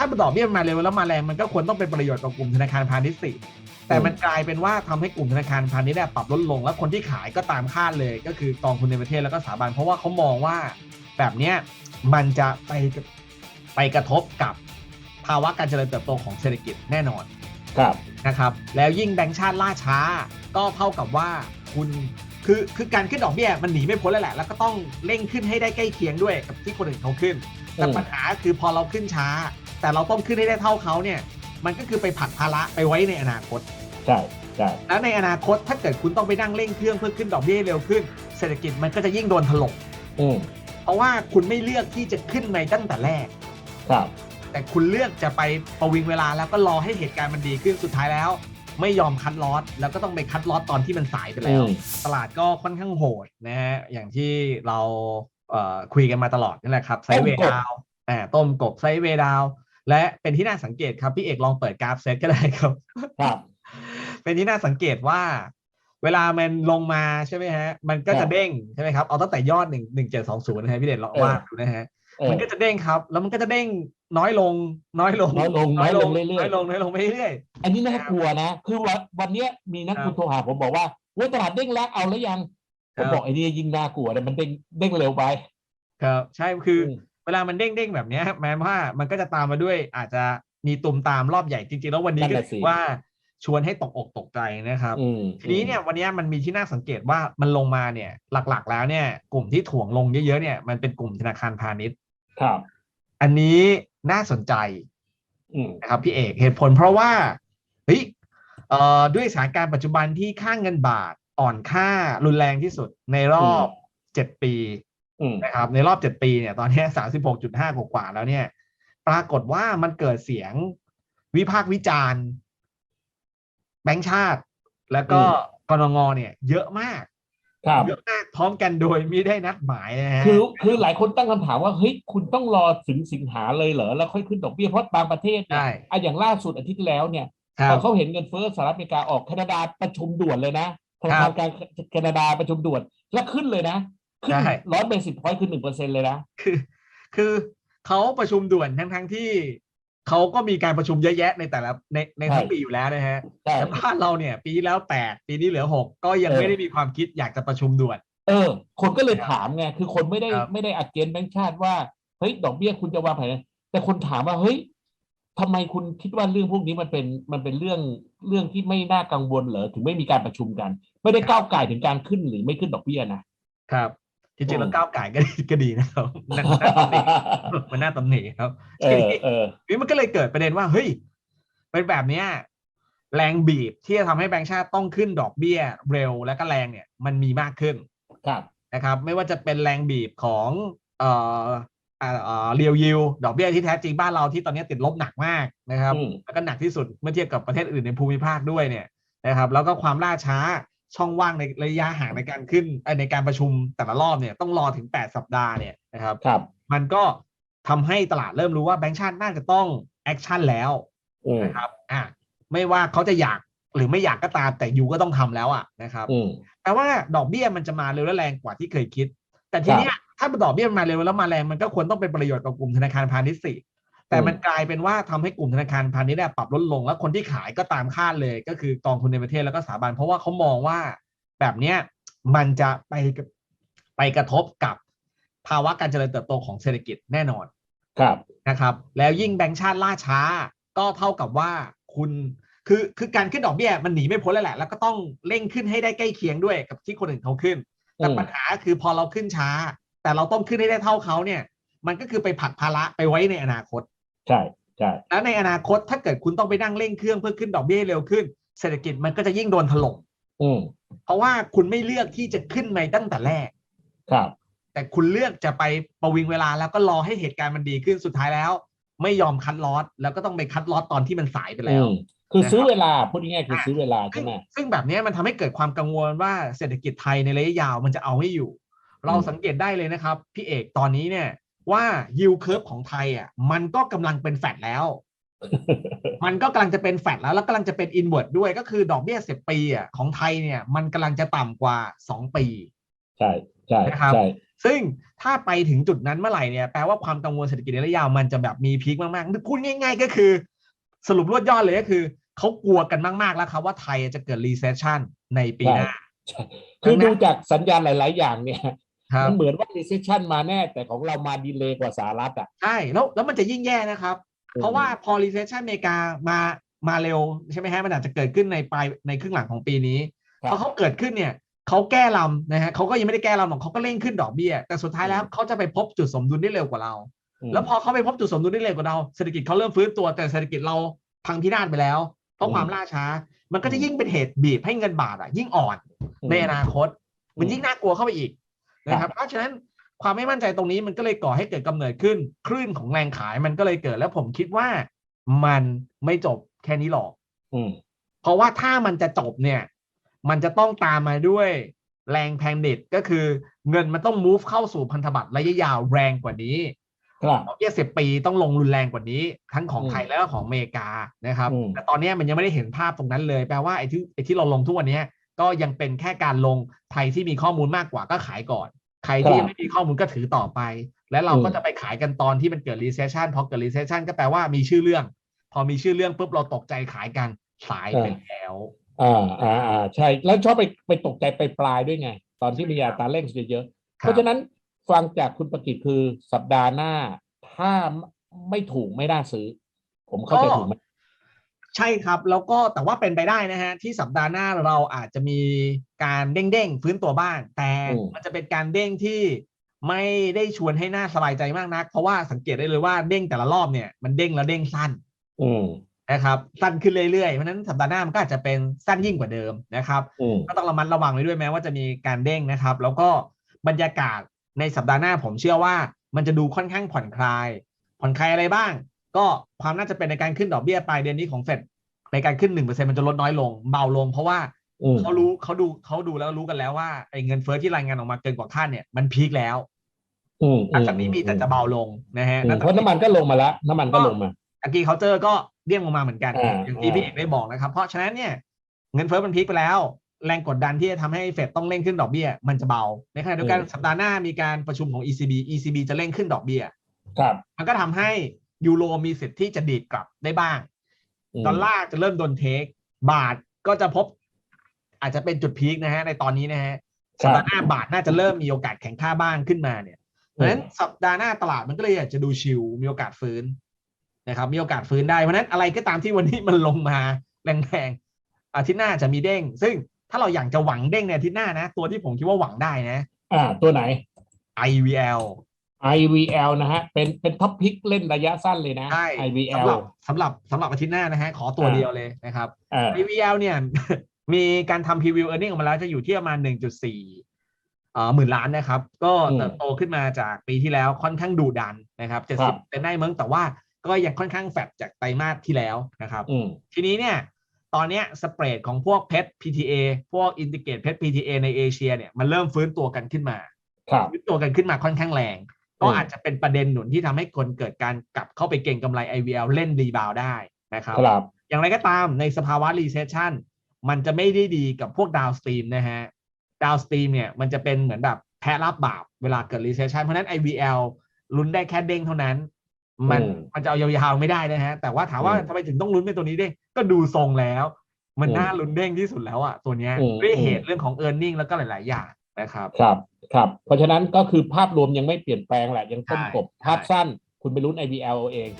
ถ้าดอกเบี้ยมันมาเร็วแล้วมาแรงมันก็ควรต้องเป็นประโยชน์กับกลุ่มธนาคารพาณิชย์สิแต่มันกลายเป็นว่าทำให้กลุ่มธนาคารพาณิชย์เนี่ยปรับลดลง แล้วคนที่ขายก็ตามคาดเลย ก็คือกองทุนในประเทศแล้วก็สถาบันเพราะว่าเขามองว่าแบบเนี้ยมันจะไปไปกระทบกับภาวะการเจริญเติบโตของเศรษฐกิจแน่นอนครับนะครับ แล้วยิ่งแบงก์ชาติล่าช้า ก็เท่ากับว่าคุณคือคือการขึ้นดอกเบี้ยมันหนีไม่พ้นแล้วแหละ แล้วก็ต้องเร่งขึ้นให้ได้ใกล้เคียงด้วยกับที่คนอื่นเขาขึ้น แต่อืมปัญหาคือพอเราขึ้นช้า แต่เราต้องขึ้นให้ได้เท่าเขาเนี่ย มันก็คือไปผลักภาระไปไว้ในอนาคต ใช่ใช่แล้วในอนาคตถ้าเกิดคุณต้องไปนั่งเร่งเครื่องเพื่อขึ้นดอกเบี้ยให้เร็วขึ้น เศรษฐกิจมันก็จะยิ่งโดนถล่มอืมเพราะว่าคุณไม่เลือกที่จะขึ้นในตั้งแต่แรก ครับ แต่คุณเลือกจะไปประวิงเวลาแล้วก็รอให้เหตุการณ์มันดีขึ้นสุดท้ายแล้ว ไม่ยอมคัดลอสแล้วก็ต้องไปคัดลอสตอนที่มันสายไปแล้ว อืม ตลาดก็ค่อนข้างโหดนะฮะอย่างที่เราเอ่อคุยกันมาตลอดนี่แหละครับไซด์เวย์ดาวอ่าต้มกบไซด์เวย์ดาว และเป็นที่น่าสังเกตครับ พี่เอกลองเปิดกราฟเซตก็ได้ครับครับ เป็นที่น่าสังเกตว่า เวลามันลงมาใช่ไหมฮะ มันก็ครัจะบเด้งใช่ไหมครับเอาตั้งแต่ยอดหนึ่งหนึ่งเจ็ดสองศูนย์นะฮะพี่เด่นลองเออว่าดูนะฮะเออมันก็จะเด้งครับ แล้วมันก็จะเด้งน้อยลง น้อยลงน้อยลงน้อยลงเรื่อยๆน้อยลงน้อยลงไปเรื่อยอันนี้น่ากลัวนะคือวันวันเนี้ยมีนักครับคุณโทรหาผมบอกว่าเว้ยตลาดเด้งแล้วเอาแล้วยังผครัมบบอกไอ้นี่ยิ่งน่ากลัวเลยมันเด้งเด้งเร็วไปๆครับ ใช่คืออมเวลามันเด้งเด้งๆแบบเนี้ยแม้ว่ามันก็จะตามมาด้วยอาจจะมีตุ่มตามรอบใหญ่จริงๆ แล้ววันนี้นั่นก็น่ะสิถือว่าชวนให้ตกอกตกใจนะครับอืมทีนี้เนี่ยวันนี้มันมีที่น่าสังเกตว่ามันลงมาเนี่ยหลักๆ แล้วเนี่ยกลุ่มที่ถ่วงลงเยอะๆเนี่ยมันเป็นกลุ่มธนาคารพาณิชย์ครับ อันนี้น่าสนใจอืมนะครับพี่เอกเหตุผลเพราะว่าเฮ้ยเอ่อด้วยสถานการณ์ปัจจุบันที่ค่างเงินบาทอ่อนค่ารุนแรงที่สุดในรอบเจ็ดปีอืม นะครับในรอบเจ็ดปีเนี่ยตอนนี้สามสิบหกจุดห้ากว่าๆแล้วเนี่ย ปรากฏว่ามันเกิดเสียงวิพากษ์วิจารณ์แบงก์ชาติ แล้วก็กรงงเนี่ย เยอะมากครับเยอะมากพร้อมกันโดยไม่ได้นัดหมายนะฮะคือคือหลายคนตั้งคำถามว่าเฮ้ยคุณต้องรอถึงสิงหาเลยเหรอแล้วค่อยขึ้นดอกเบี้ยเพราะบางประเทศเนี่ยใช่อะอย่างล่าสุดอาทิตย์ที่แล้วเนี่ยครัพบอเขาเห็นเงินเฟ้อสหรัฐอเมริกาออกแคนาดาประชุมด่วนเลยนะธนาครัคารบกลางแคนาดาประชุมด่วนแล้วขึ้นเลยนะ ขึ้นใช่ร้อยเบสิสพอยต์ขึ้นหนึ่งเปอร์เซ็นเลยนะคือ คือเขาประชุมด่วนทั้งทั้งๆที่เขาก็มีการประชุมเยอะแยะในแต่ละในในทั้งใช่ปีอยู่แล้วนะฮะใช่แต่บ้านเราเนี่ย ปีที่แล้วแปดปีนี้เหลือหกก็ยังเออไม่ได้มีความคิดอยากจะประชุมด่วน เออ คนก็เลยครับถามไงคือคนไม่ได้ครับไม่ได้อัดเกณฑ์แบงค์ชาติว่าเฮ้ยดอกเบี้ยคุณจะวางแผนแต่คนถามว่าเฮ้ยทำไมคุณคิดว่าเรื่องพวกนี้มันเป็นมันเป็นเรื่องเรื่องที่ไม่น่ากังวลเหรอถึงไม่มีการประชุมกัน ไม่ได้ก้าวไก่ายถึงการขึ้นหรือไม่ขึ้นดอกเบี้ยนะครับ จริงๆแล้วอืมก้าวไก่ก็ดีก็ดีนะครับมันน่าตำหนิมันน่าตำหนิครับเออเออนี่มันก็เลยเกิดประเด็นว่าเฮ้ยเป็นแบบเนี้ยแรงบีบที่จะทำให้แบงก์ชาติต้องขึ้นดอกเบี้ยเร็วและก็แรงเนี่ย มันมีมากขึ้นครับนะครับ ไม่ว่าจะเป็นแรงบีบของเอ่อเอ่อเอ่อเรียวยิวดอกเบี้ยที่แท้จริงบ้านเราที่ตอนนี้ติดลบหนักมากนะครับอืมแล้วก็หนักที่สุดเมื่อเทียบกับประเทศอื่นในภูมิภาคด้วยเนี่ยนะครับ แล้วก็ความล่าช้า ช่องว่างในระยะห่างในการขึ้นเอ่อในการประชุมแต่ละรอบเนี่ยต้องรอถึง 8 สัปดาห์เนี่ยนะครับครับ มันก็ทำให้ตลาดเริ่มรู้ว่าแบงก์ชาติน่าจะต้องแอคชั่นแล้วอืมนะครับอะไม่ว่าเขาจะอยากหรือไม่อยากก็ตามแต่ยูก็ต้องทำแล้วอะนะครับอืมแต่ว่าดอกเบี้ยมันจะมาเร็วและแรงกว่าที่เคยคิด แต่ทีเนี้ยถ้าดอกเบี้ยมันมาเร็วแล้วมาแรงมันก็ควรต้องเป็นประโยชน์กับกลุ่มธนาคารพาณิชย์สิ แต่มันกลายเป็นว่าทำให้กลุ่มธนาคารพาณิชย์เนี่ยปรับลดลง แล้วคนที่ขายก็ตามคาดเลย ก็คือกองทุนในประเทศแล้วก็สถาบัน เพราะว่าเขามองว่าแบบเนี้ยมันจะไปไปกระทบกับภาวะการเจริญเติบโตของเศรษฐกิจแน่นอนครับนะครับ แล้วยิ่งแบงก์ชาติล่าช้า ก็เท่ากับว่าคุณคือคือการขึ้นดอกเบี้ยมันหนีไม่พ้นแล้วแหละ แล้วก็ต้องเร่งขึ้นให้ได้ใกล้เคียงด้วยกับที่คนอื่นเขาขึ้น แต่อืมปัญหาคือพอเราขึ้นช้า แต่เราต้องขึ้นให้ได้เท่าเขาเนี่ย มันก็คือไปผลักภาระไปไว้ในอนาคต ใช่ใช่แล้วในอนาคตถ้าเกิดคุณต้องไปนั่งเร่งเครื่องเพื่อขึ้นดอกเบี้ยให้เร็วขึ้น เศรษฐกิจมันก็จะยิ่งโดนถล่มอืมเพราะว่าคุณไม่เลือกที่จะขึ้นในตั้งแต่แรก ครับ แต่คุณเลือกจะไปประวิงเวลาแล้วก็รอให้เหตุการณ์มันดีขึ้นสุดท้ายแล้ว ไม่ยอมคัดลอสแล้วก็ต้องไปคัดลอสตอนที่มันสายไปแล้วอืมคือนะครับซื้อเวลาพูดง่ายๆคืออะซื้อเวลาใช่ซึ่งไหมซึ่งแบบเนี้ยมันทำให้เกิดความกังวลว่าเศรษฐกิจไทยในระยะยาวมันจะเอาไม่อยู่ เราสังเกตได้เลยนะครับ พี่เอกตอนนี้เนี่ย ว่ายิวเคิร์ฟของไทยอะมันก็กำลังเป็นแฟดแล้ว มันก็กำลังจะเป็นแฟดแล้ว แล้วกำลังจะเป็นอินเว r ร์ด้วยก็คือดอกเบี้ยสิบปีอะของไทยเนี่ย มันกำลังจะต่ำกว่าสองปี ใช่ใช่นะครับใช่ซึ่งถ้าไปถึงจุดนั้นเมื่อไหร่เนี่ยแปลว่าความกังวลเศรษฐกิจระยะยาวมันจะแบบมีพีคมากๆพูดง่าย ๆ ก็คือ สรุปรวดยอดเลยก็คือเขากลัวกันมากๆแล้วครับว่าไทยจะเกิด recession ในปีหน้าใช่คือดูจากสัญญาณหลาย ๆ อย่างเนี่ยครับ มันเหมือนว่า recession มาแน่ แต่ของเรามาดีเลย์กว่าสหรัฐอะใช่แล้วแล้วมันจะยิ่งแย่นะครับ เพราะว่าพอ recession อเมริกามามาเร็วใช่ไหมฮะมันอาจจะเกิดขึ้นในปลายในครึ่งหลังของปีนี้ครับพอเขาเกิดขึ้นเนี่ยเขาแก้ลำนะฮะเขาก็ยังไม่ได้แก้ลำหรอกเขาก็เร่งขึ้นดอกเบี้ยแต่สุดท้ายแล้วเขาจะไปพบจุดสมดุลได้เร็วกว่าเรามแล้วพอเขาไปพบจุดสมดุลได้เร็วกว่าเราเศรษฐกิจเขาเริ่มฟื้นตัวแต่เศรษฐกิจเราพังพินาศไปแล้ว เพราะความล่าช้า มันก็จะยิ่งเป็นเหตุบีบให้เงินบาทอะยิ่งอ่อนในอนาคต มันยิ่งน่ากลัวเข้าไปอีก นะครับ เพราะฉะนั้นความไม่มั่นใจตรงนี้มันก็เลยก่อให้เกิดกำเนิดขึ้น คลื่นของแรงขายมันก็เลยเกิดแล้วผมคิดว่ามันไม่จบแค่นี้หรอกอืมเพราะว่าถ้ามันจะจบเนี่ย มันจะต้องตามมาด้วยแรงแพนิคก็คือเงินมันต้อง move เข้าสู่พันธบัตรระยะยาวแรงกว่านี้ครับดอกเบี้ยสิบปีต้องลงรุนแรงกว่านี้ ทั้งของอืมไทยแล้วก็ของอเมริกานะครับอืมแต่ตอนนี้มันยังไม่ได้เห็นภาพตรงนั้นเลย แปลว่าไอ้ที่ไอ้ที่เราลงทุกวันนี้ ก็ยังเป็นแค่การลงไทยที่มีข้อมูลมากกว่าก็ขายก่อน ใครที่ยังไม่มีข้อมูลก็ถือต่อไป และเราก็จะไปขายกันตอนที่มันเกิด recession พอเกิด recession ก็แปลว่ามีชื่อเรื่อง พอมีชื่อเรื่องปุ๊บเราตกใจขายกันขายไปแล้วอ่าอ่าอ่าใช่แล้วชอบไปไปตกใจไปปลายๆด้วยไง ตอนที่มีอัตราเร่งเยอะๆครับเพราะฉะนั้นฟังจากคุณประกิตคือสัปดาห์หน้า ถ้าไม่ถูกไม่น่าซื้อ ผมเข้าใจถูกไหม ใช่ครับแล้วก็แต่ว่าเป็นไปได้นะฮะที่สัปดาห์หน้าเราอาจจะมีการเด้งๆฟื้นตัวบ้าง แต่อืมมันจะเป็นการเด้งที่ไม่ได้ชวนให้หน่าสบายใจมากนัก เพราะว่าสังเกตได้เลยว่าเด้งแต่ละรอบเนี่ยมันเด้งแล้วเด้งสั้นอืมนะครับสั้นขึ้นเรื่อยๆเพราะฉะนั้นสัปดาห์หน้ามันก็อาจจะเป็นสั้นยิ่งกว่าเดิมนะครับอืมก็ต้องระมัดระวังไว้ด้วยแม้ว่าจะมีการเด้งนะครับ แล้วก็บรรยากาศในสัปดาห์หน้าผมเชื่อว่า มันจะดูค่อนข้างผ่อนคลาย ผ่อนคลายอะไรบ้าง ก็ความน่าจะเป็นในการขึ้นดอกเบี้ยปลายเดือนนี้ของเฟดในการขึ้นหนึ่งเปอร์เซ็นมันจะลดน้อยลงเบาลง เพราะว่าอืมเขารู้เขาดูเขาดูแล้วรู้กันแล้วว่าไอ้เงินเฟ้อที่รายงานออกมาเกินกว่าคาดเนี่ยมันพีคแล้วอืมหลังจากนี้มีแต่จะเบาลงนะฮะอืมเพราะน้ำมันก็ลงมาแล้วน้ำมันก็ลงมาอากีเคาเจอร์ก็เรียงลงมาเหมือนกันอ่าอย่างที่พี่เอกได้บอกนะครับ เพราะฉะนั้นเนี่ยเงินเฟ้อมันพีคไปแล้ว แรงกดดันที่จะทำให้เฟดต้องเร่งขึ้นดอกเบี้ย มันจะเบาในขณะเดียวกันสัปดาห์หน้ามีการประชุมของ ECB ECB จะเร่งขึ้นดอกเบี้ยครับมันก็ทำให้ ยูโรมีสิทธิ์ที่จะดีดกลับได้บ้างมดอลลาร์จะเริ่มโดนเทค บาทก็จะพบ อาจจะเป็นจุดพีคนะฮะ ในตอนนี้นะฮะครับสัปดาห์หน้าบาทน่าจะเริ่มมีโอกาสแข็งค่าบ้างขึ้นมาเนี่ยเพราะฉะนั้นสัปดาห์หน้าตลาดมันก็เลยอยากจะดูชิลมีโอกาสฟื้นนะครับ มีโอกาสฟื้นได้เพราะฉะนั้นอะไรก็ตามที่วันนี้มันลงมาแรงๆอาทิตย์หน้าจะมีเด้ง ซึ่งถ้าเราอยากจะหวังเด้งในอาทิตย์หน้านะ ตัวที่ผมคิดว่าหวังได้นะ อ่า ตัวไหน IVL IVL นะฮะ เป็นเป็นท็อปพิกเล่นระยะสั้นเลยนะ ใช่สำ IVL หรับสำหรับสำหรับอาทิตย์หน้านะฮะ ขอตัวอ่าเดียวเลยนะครับอ่า IVL เนี่ย มีการทำพรีวิวเออร์เน็งออกมาแล้วจะอยู่ที่ประมาณ 1.4เอ่อหมื่นล้านนะครับ ก็อืมเติบโตขึ้นมาจากปีที่แล้วค่อนข้างดุดันนะครับครับ70เป็นได้เมืองแต่ว่าก็ยังค่อนข้างแฟบจากไตรมาสที่แล้วนะครับอืมทีนี้เนี่ย ตอนเนี้ยสเปรดของพวกเพชร PTA พวกอินทิเกรตเพชร PTA ในเอเชียเนี่ยมันเริ่มฟื้นตัวกันขึ้นมาครับฟื้นตัวกันขึ้นมาค่อนข้างแรง ก็อืมอาจจะเป็นประเด็นหนุนที่ทำให้คนเกิดการกลับเข้าไปเก่งกำไร IVL เล่นรีบาวได้นะครับครับอย่างไรก็ตามในสภาวะ recession มันจะไม่ได้ดีกับพวกดาวสตรีมนะฮะดาวสตรีมเนี่ยมันจะเป็นเหมือนแบบแพ้รับบาปเวลาเกิด recession เพราะฉะนั้น IVL ลุ้นได้แค่เด้งเท่านั้น มันอืมมันจะเอายาวๆไม่ได้นะฮะ แต่ว่าถามว่าอืมทำไมถึงต้องลุ้นเป็นตัวนี้เด้งก็ดูทรงแล้ว มันอืมน่าลุ้นเด้งที่สุดแล้วอะตัวเนี้ยอืมด้วยเหอืตุมเรื่องของ e a r n i n g แล้วก็หลาย ๆ อย่าง นะครับ ครับ ครับ เพราะฉะนั้นก็คือภาพรวมยังไม่เปลี่ยนแปลงแหละ ยังต้นกบใช่ภาพสั้นคุณไปลุ้น IVL เอาเอง